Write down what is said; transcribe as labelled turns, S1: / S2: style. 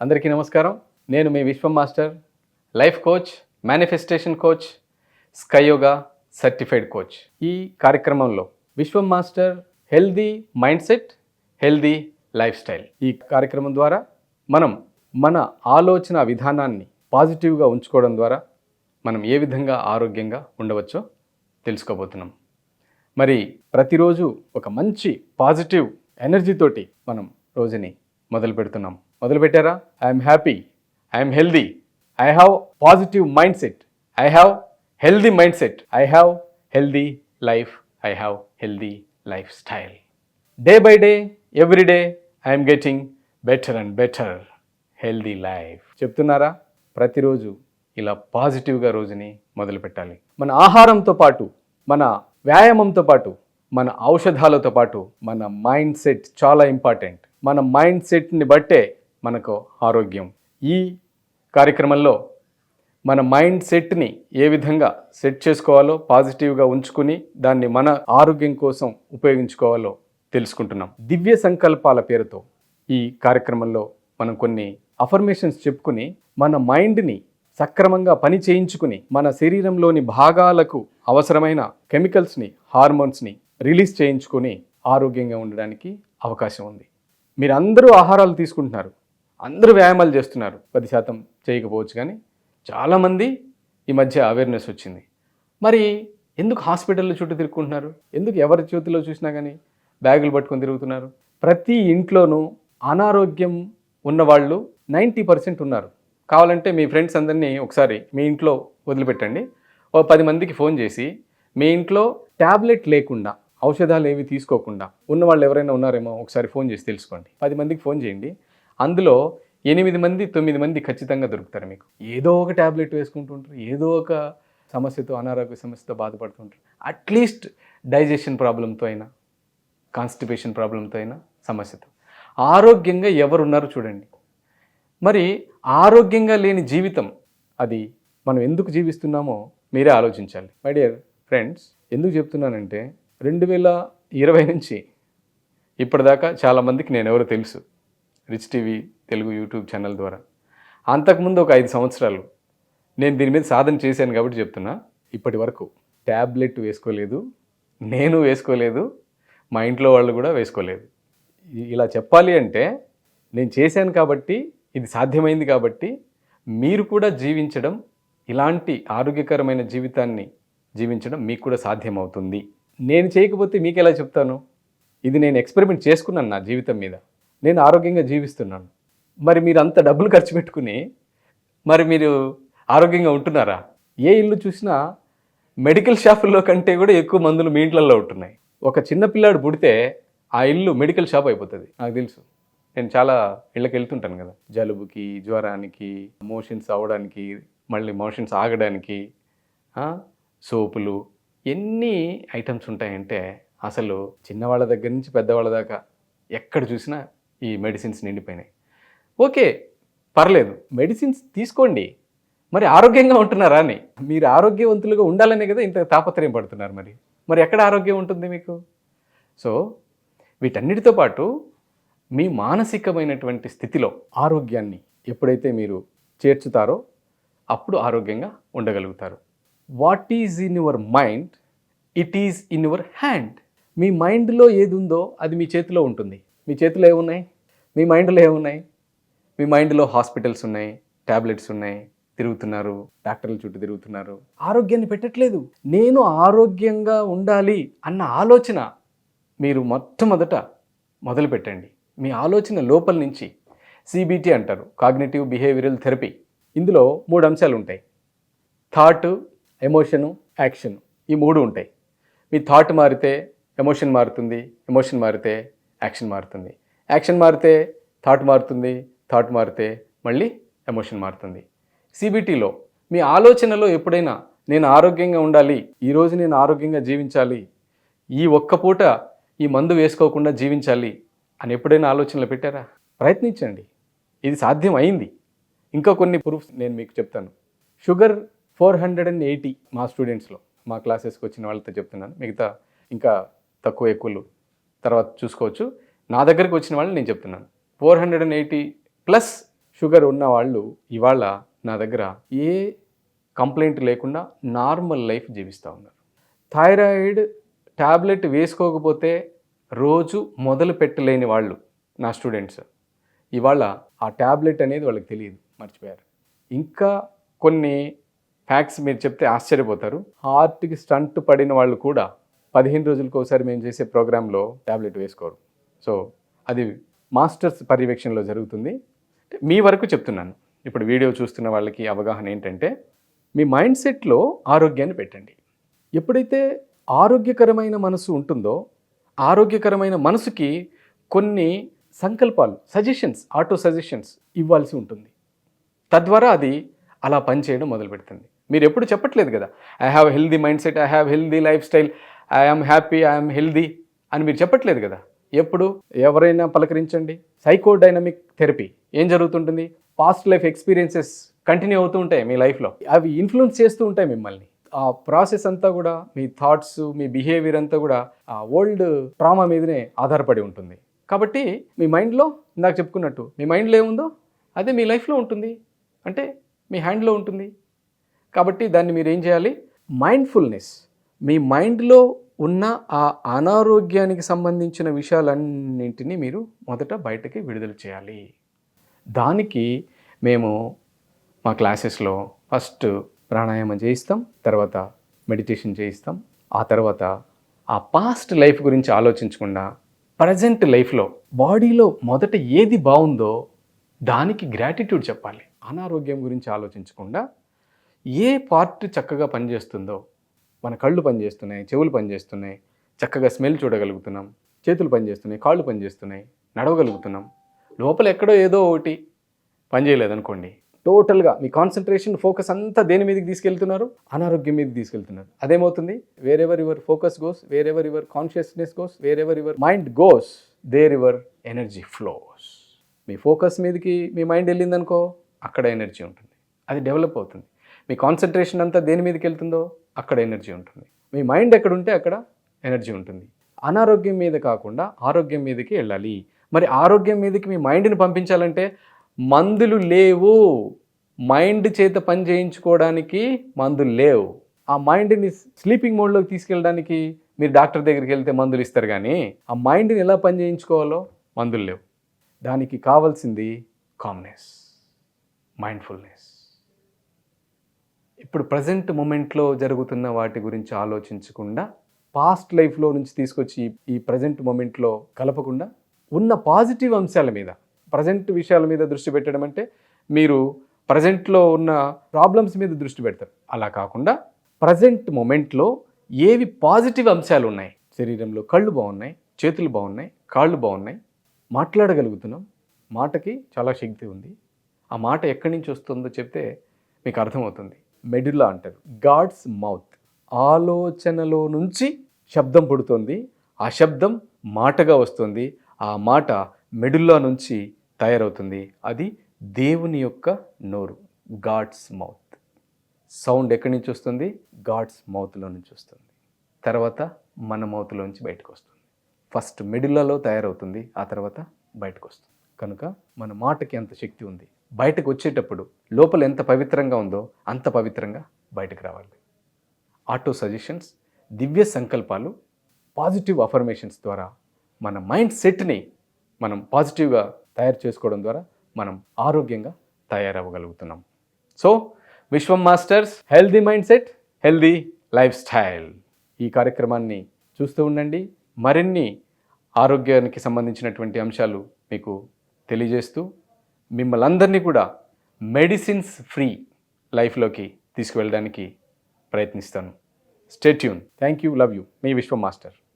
S1: అందరికీ నమస్కారం. నేను మీ Vishwam master life coach manifestation coach sky yoga certified coach. ఈ కార్యక్రమంలో Vishwam master healthy mindset healthy lifestyle. ఈ కార్యక్రమం ద్వారా మనం మన ఆలోచన విధానాన్ని పాజిటివ్గా ఉంచుకోవడం ద్వారా మనం ఏ విధంగా ఆరోగ్యంగా ఉండవచ్చో తెలుసుకోబోతున్నాం. మరి ప్రతిరోజు ఒక మంచి పాజిటివ్ ఎనర్జీతోటి మనం రోజుని మొదలు పెడుతున్నాం మొదలు పెట్టారా I'm happy I'm healthy I have positive mindset I have healthy mindset I have healthy life I have healthy lifestyle day by day every day I'm getting better and better healthy life చెప్తున్నారా? ప్రతిరోజు ఇలా పాజిటివ్గా రోజుని మొదలు పెట్టాలి మన ఆహారంతో పాటు మన వ్యాయామంతో పాటు మన ఔషధాలతో పాటు మన మైండ్ సెట్ చాలా ఇంపార్టెంట్ మన మైండ్ సెట్ని బట్టే మనకు ఆరోగ్యం. ఈ కార్యక్రమంలో మన మైండ్ సెట్ని ఏ విధంగా సెట్ చేసుకోవాలో పాజిటివ్గా ఉంచుకుని దాన్ని మన ఆరోగ్యం కోసం ఉపయోగించుకోవాలో తెలుసుకుంటున్నాం. దివ్య సంకల్పాల పేరుతో ఈ కార్యక్రమంలో మనం కొన్ని అఫర్మేషన్స్ చెప్పుకుని మన మైండ్ని సక్రమంగా పని చేయించుకుని మన శరీరంలోని భాగాలకు అవసరమైన కెమికల్స్ని హార్మోన్స్ని రిలీజ్ చేయించుకొని ఆరోగ్యంగా ఉండడానికి అవకాశం ఉంది. మీరు అందరూ ఆహారాలు తీసుకుంటున్నారు. అందరూ వ్యాయామాలు చేస్తున్నారు. పది శాతం చేయకపోవచ్చు కానీ చాలామంది ఈ మధ్య అవేర్నెస్ వచ్చింది. మరి ఎందుకు హాస్పిటల్లో చుట్టూ తిరుగుకుంటున్నారు? ఎందుకు ఎవరి చేతిలో చూసినా కానీ బ్యాగులు పట్టుకొని తిరుగుతున్నారు? ప్రతి ఇంట్లోనూ అనారోగ్యం ఉన్నవాళ్ళు నైంటీ పర్సెంట్ ఉన్నారు. కావాలంటే మీ ఫ్రెండ్స్ అందరినీ ఒకసారి మీ ఇంట్లో వదిలిపెట్టండి. ఓ పది మందికి ఫోన్ చేసి మీ ఇంట్లో ట్యాబ్లెట్ లేకుండా ఔషధాలు ఏవి తీసుకోకుండా ఉన్న వాళ్ళు ఎవరైనా ఉన్నారేమో ఒకసారి ఫోన్ చేసి తెలుసుకోండి. పది మందికి ఫోన్ చేయండి. అందులో ఎనిమిది మంది తొమ్మిది మంది ఖచ్చితంగా దొరుకుతారు మీకు. ఏదో ఒక ట్యాబ్లెట్ వేసుకుంటుంటారు ఏదో ఒక సమస్యతో అనారోగ్య సమస్యతో బాధపడుతుంటారు అట్లీస్ట్ డైజెషన్ ప్రాబ్లంతో అయినా కాన్స్టిపేషన్ ప్రాబ్లంతో అయినా సమస్యతో. ఆరోగ్యంగా ఎవరున్నారు చూడండి. మరి ఆరోగ్యంగా లేని జీవితం అది మనం ఎందుకు జీవిస్తున్నామో మీరే ఆలోచించాలి. మై డియర్ ఫ్రెండ్స్ ఎందుకు చెప్తున్నానంటే రెండు వేల ఇరవై నుంచి ఇప్పటిదాకా చాలామందికి నేను ఎవరో తెలుసు. Rich TV Telugu YouTube channel ద్వారా. అంతకుముందు ఒక ఐదు సంవత్సరాలు నేను దీని మీద సాధన చేశాను కాబట్టి చెప్తున్నా. ఇప్పటి వరకు ట్యాబ్లెట్ వేసుకోలేదు నేను వేసుకోలేదు మా ఇంట్లో వాళ్ళు కూడా వేసుకోలేదు. ఇలా చెప్పాలి అంటే నేను చేశాను కాబట్టి ఇది సాధ్యమైంది కాబట్టి మీరు కూడా జీవించడం ఇలాంటి ఆరోగ్యకరమైన జీవితాన్ని జీవించడం మీకు కూడా సాధ్యమవుతుంది. నేను చేయకపోతే మీకు ఎలా చెప్తాను? ఇది నేను ఎక్స్పెరిమెంట్ చేసుకున్నాను నా జీవితం మీద. నేను ఆరోగ్యంగా జీవిస్తున్నాను. మరి మీరు అంత డబ్బులు ఖర్చు పెట్టుకుని మరి మీరు ఆరోగ్యంగా ఉంటున్నారా? ఏ ఇల్లు చూసినా మెడికల్ షాపుల్లో కంటే కూడా ఎక్కువ మందులు మీ ఇంట్లలో ఉంటున్నాయి. ఒక చిన్న పిల్లాడు పుడితే ఆ ఇల్లు మెడికల్ షాప్ అయిపోతుంది. నాకు తెలుసు. నేను చాలా ఇళ్ళకి వెళ్తుంటాను కదా. జలుబుకి జ్వరానికి మోషన్స్ అవ్వడానికి మళ్ళీ మోషన్స్ ఆగడానికి సోపులు ఎన్ని ఐటమ్స్ ఉంటాయంటే అసలు చిన్నవాళ్ళ దగ్గర నుంచి పెద్దవాళ్ళ దాకా ఎక్కడ చూసినా ఈ మెడిసిన్స్ నిండిపోయినాయి. ఓకే పర్లేదు. మెడిసిన్స్ తీసుకోండి. మరి ఆరోగ్యంగా ఉంటున్నారా అని. మీరు ఆరోగ్యవంతులుగా ఉండాలనే కదా ఇంత తాపత్రయం పడుతున్నారు మరి. మరి ఎక్కడ ఆరోగ్యం ఉంటుంది మీకు? సో వీటన్నిటితో పాటు మీ మానసికమైనటువంటి స్థితిలో ఆరోగ్యాన్ని ఎప్పుడైతే మీరు చేర్చుతారో అప్పుడు ఆరోగ్యంగా ఉండగలుగుతారు. What is in your mind it is in your hand మీ మైండ్లో ఏది ఉందో అది మీ చేతిలో ఉంటుంది. మీ చేతిలో ఏమున్నాయి? మీ మైండ్లో ఏమున్నాయి? మీ మైండ్లో హాస్పిటల్స్ ఉన్నాయి ట్యాబ్లెట్స్ ఉన్నాయి తిరుగుతున్నారు డాక్టర్ల చుట్టూ తిరుగుతున్నారు. ఆరోగ్యాన్ని పెట్టట్లేదు. నేను ఆరోగ్యంగా ఉండాలి అన్న ఆలోచన మీరు మొట్టమొదట మొదలు పెట్టండి. మీ ఆలోచన లోపల నుంచి సిబిటి అంటారు కాగ్నేటివ్ బిహేవియరల్ థెరపీ. ఇందులో మూడు అంశాలు ఉంటాయి. థాట్ ఎమోషను యాక్షన్ ఈ మూడు ఉంటాయి. మీ థాట్ మారితే ఎమోషన్ మారుతుంది ఎమోషన్ మారితే యాక్షన్ మారుతుంది. యాక్షన్ మారితే థాట్ మారుతుంది థాట్ మారితే మళ్ళీ ఎమోషన్ మారుతుంది. సిబిటీలో మీ ఆలోచనలో ఎప్పుడైనా నేను ఆరోగ్యంగా ఉండాలి ఈరోజు నేను ఆరోగ్యంగా జీవించాలి ఈ ఒక్క పూట ఈ మందు వేసుకోకుండా జీవించాలి అని ఎప్పుడైనా ఆలోచనలు పెట్టారా? ప్రయత్నించండి. ఇది సాధ్యం అయింది. ఇంకా కొన్ని ప్రూఫ్స్ నేను మీకు చెప్తాను. Sugar four hundred and eighty మా స్టూడెంట్స్లో మా క్లాసెస్కి వచ్చిన వాళ్ళతో చెప్తున్నాను. మిగతా ఇంకా తక్కువ ఎక్కువలు తర్వాత చూసుకోవచ్చు. నా దగ్గరికి వచ్చిన వాళ్ళు నేను చెప్తున్నాను. Four hundred and eighty plus sugar ఉన్న వాళ్ళు ఇవాళ నా దగ్గర ఏ కంప్లైంట్ లేకుండా నార్మల్ లైఫ్ జీవిస్తూ ఉన్నారు. థైరాయిడ్ ట్యాబ్లెట్ వేసుకోకపోతే రోజు మొదలు పెట్టలేని వాళ్ళు నా స్టూడెంట్స్. ఇవాళ ఆ ట్యాబ్లెట్ అనేది వాళ్ళకి తెలియదు మర్చిపోయారు. ఇంకా కొన్ని ఫ్యాక్ట్స్ మీరు చెప్తే ఆశ్చర్యపోతారు. హార్ట్కి స్టంట్ పడిన వాళ్ళు కూడా పదిహేను రోజులకు ఒకసారి మేము చేసే ప్రోగ్రాంలో ట్యాబ్లెట్ వేసుకోరు. సో అది మాస్టర్స్ పర్యవేక్షణలో జరుగుతుంది. మీ వరకు చెప్తున్నాను. ఇప్పుడు వీడియో చూస్తున్న వాళ్ళకి అవగాహన ఏంటంటే మీ మైండ్ సెట్లో ఆరోగ్యాన్ని పెట్టండి. ఎప్పుడైతే ఆరోగ్యకరమైన మనసు ఉంటుందో ఆరోగ్యకరమైన మనసుకి కొన్ని సంకల్పాలు సజెషన్స్ ఆటో సజెషన్స్ ఇవ్వాల్సి ఉంటుంది. తద్వారా అది అలా పనిచేయడం మొదలు పెడుతుంది మీరు ఎప్పుడు చెప్పట్లేదు కదా I have healthy mindset I have healthy lifestyle I'm happy I'm healthy అని మీరు చెప్పట్లేదు కదా. ఎప్పుడు? ఎవరైనా పలకరించండి. సైకో డైనమిక్ థెరపీ ఏం జరుగుతుంటుంది? పాస్ట్ లైఫ్ ఎక్స్పీరియన్సెస్ కంటిన్యూ అవుతూ ఉంటాయి మీ లైఫ్లో అవి ఇన్ఫ్లుయెన్స్ చేస్తూ ఉంటాయి మిమ్మల్ని. ఆ ప్రాసెస్ అంతా కూడా మీ థాట్స్ మీ బిహేవియర్ అంతా కూడా ఆ ఓల్డ్ ట్రామా మీదనే ఆధారపడి ఉంటుంది. కాబట్టి మీ మైండ్లో ఇందాక చెప్పుకున్నట్టు మీ మైండ్లో ఏముందో అదే మీ లైఫ్లో ఉంటుంది. అంటే మీ హ్యాండ్లో ఉంటుంది. కాబట్టి దాన్ని మీరు ఏం చేయాలి? మైండ్ఫుల్నెస్ మీ మైండ్లో ఉన్న ఆ అనారోగ్యానికి సంబంధించిన విషయాలన్నింటినీ మీరు మొదట బయటకి విడుదల చేయాలి. దానికి మేము మా క్లాసెస్లో ఫస్ట్ ప్రాణాయామం చేయిస్తాం తర్వాత మెడిటేషన్ చేయిస్తాం ఆ తర్వాత ఆ పాస్ట్ లైఫ్ గురించి ఆలోచించకుండా ప్రజెంట్ లైఫ్లో బాడీలో మొదట ఏది బాగుందో దానికి గ్రాటిట్యూడ్ చెప్పాలి. అనారోగ్యం గురించి ఆలోచించకుండా ఏ పార్ట్ చక్కగా పనిచేస్తుందో మన కళ్ళు పనిచేస్తున్నాయి చెవులు పనిచేస్తున్నాయి చక్కగా స్మెల్ చూడగలుగుతున్నాం చేతులు పనిచేస్తున్నాయి కాళ్ళు పనిచేస్తున్నాయి నడవగలుగుతున్నాం. లోపల ఎక్కడో ఏదో ఒకటి పనిచేయలేదనుకోండి. టోటల్గా మీ కాన్సన్ట్రేషన్ ఫోకస్ అంతా దేని మీదకి తీసుకెళ్తున్నారు? అనారోగ్యం మీదకి తీసుకెళ్తున్నారు. అదేమవుతుంది? Wherever your focus goes wherever your consciousness goes wherever your mind goes there your energy flows me focus మీదకి మీ మైండ్ వెళ్ళిందనుకో అక్కడ ఎనర్జీ ఉంటుంది. అది డెవలప్ అవుతుంది. మీ కాన్సన్ట్రేషన్ అంతా దేని మీదకి వెళ్తుందో? అక్కడ ఎనర్జీ ఉంటుంది. మీ మైండ్ ఎక్కడ ఉంటే అక్కడ ఎనర్జీ ఉంటుంది. అనారోగ్యం మీద కాకుండా ఆరోగ్యం మీదకి వెళ్ళాలి. మరి ఆరోగ్యం మీదకి మీ మైండ్ని పంపించాలంటే మందులు లేవు. మైండ్ చేత పని చేయించుకోవడానికి మందులు లేవు. ఆ మైండ్ని స్లీపింగ్ మోడ్లోకి తీసుకెళ్ళడానికి మీరు డాక్టర్ దగ్గరికి వెళ్తే మందులు ఇస్తారు కానీ ఆ మైండ్ని ఎలా పని చేయించుకోవాలో మందులు లేవు. దానికి కావాల్సింది కామ్నెస్ మైండ్ఫుల్నెస్. ఇప్పుడు ప్రజెంట్ మూమెంట్లో జరుగుతున్న వాటి గురించి ఆలోచించకుండా పాస్ట్ లైఫ్లో నుంచి తీసుకొచ్చి ఈ ప్రజెంట్ మూమెంట్లో కలపకుండా ఉన్న పాజిటివ్ అంశాల మీద ప్రజెంట్ విషయాల మీద దృష్టి పెట్టడం అంటే మీరు ప్రజెంట్లో ఉన్న ప్రాబ్లమ్స్ మీద దృష్టి పెడతారు. అలా కాకుండా ప్రజెంట్ మూమెంట్లో ఏవి పాజిటివ్ అంశాలు ఉన్నాయి? శరీరంలో కళ్ళు బాగున్నాయి చేతులు బాగున్నాయి కాళ్ళు బాగున్నాయి మాట్లాడగలుగుతున్నాం. మాటకి చాలా శక్తి ఉంది. ఆ మాట ఎక్కడి నుంచి వస్తుందో చెప్తే మీకు అర్థమవుతుంది. మెడులా అంటారు. గాడ్స్ మౌత్ ఆలోచనలో నుంచి శబ్దం పుడుతుంది. ఆ శబ్దం మాటగా వస్తుంది. ఆ మాట మెడుల్లా నుంచి తయారవుతుంది. అది దేవుని యొక్క నోరు. గాడ్స్ మౌత్ సౌండ్ ఎక్కడి నుంచి వస్తుంది? గాడ్స్ మౌత్లో నుంచి వస్తుంది. తర్వాత మన మౌత్లోంచి బయటకు వస్తుంది. ఫస్ట్ మిడిల్లలో తయారవుతుంది. ఆ తర్వాత బయటకు వస్తుంది. కనుక మన మాటకి అంత శక్తి ఉంది. బయటకు వచ్చేటప్పుడు లోపల ఎంత పవిత్రంగా ఉందో అంత పవిత్రంగా బయటకు రావాలి. ఆటో సజెషన్స్ దివ్య సంకల్పాలు పాజిటివ్ అఫర్మేషన్స్ ద్వారా మన మైండ్ సెట్ని మనం పాజిటివ్గా తయారు చేసుకోవడం ద్వారా మనం ఆరోగ్యంగా తయారవ్వగలుగుతున్నాం. So Vishwam masters healthy mindset healthy lifestyle. ఈ కార్యక్రమాన్ని చూస్తూ ఉండండి. మరిన్ని ఆరోగ్యానికి సంబంధించినటువంటి అంశాలు మీకు తెలియజేస్తూ మిమ్మల్ని అందరినీ కూడా మెడిసిన్స్ ఫ్రీ లైఫ్లోకి తీసుకువెళ్ళడానికి ప్రయత్నిస్తాను. Stay tune thank you love you me Vishwa master.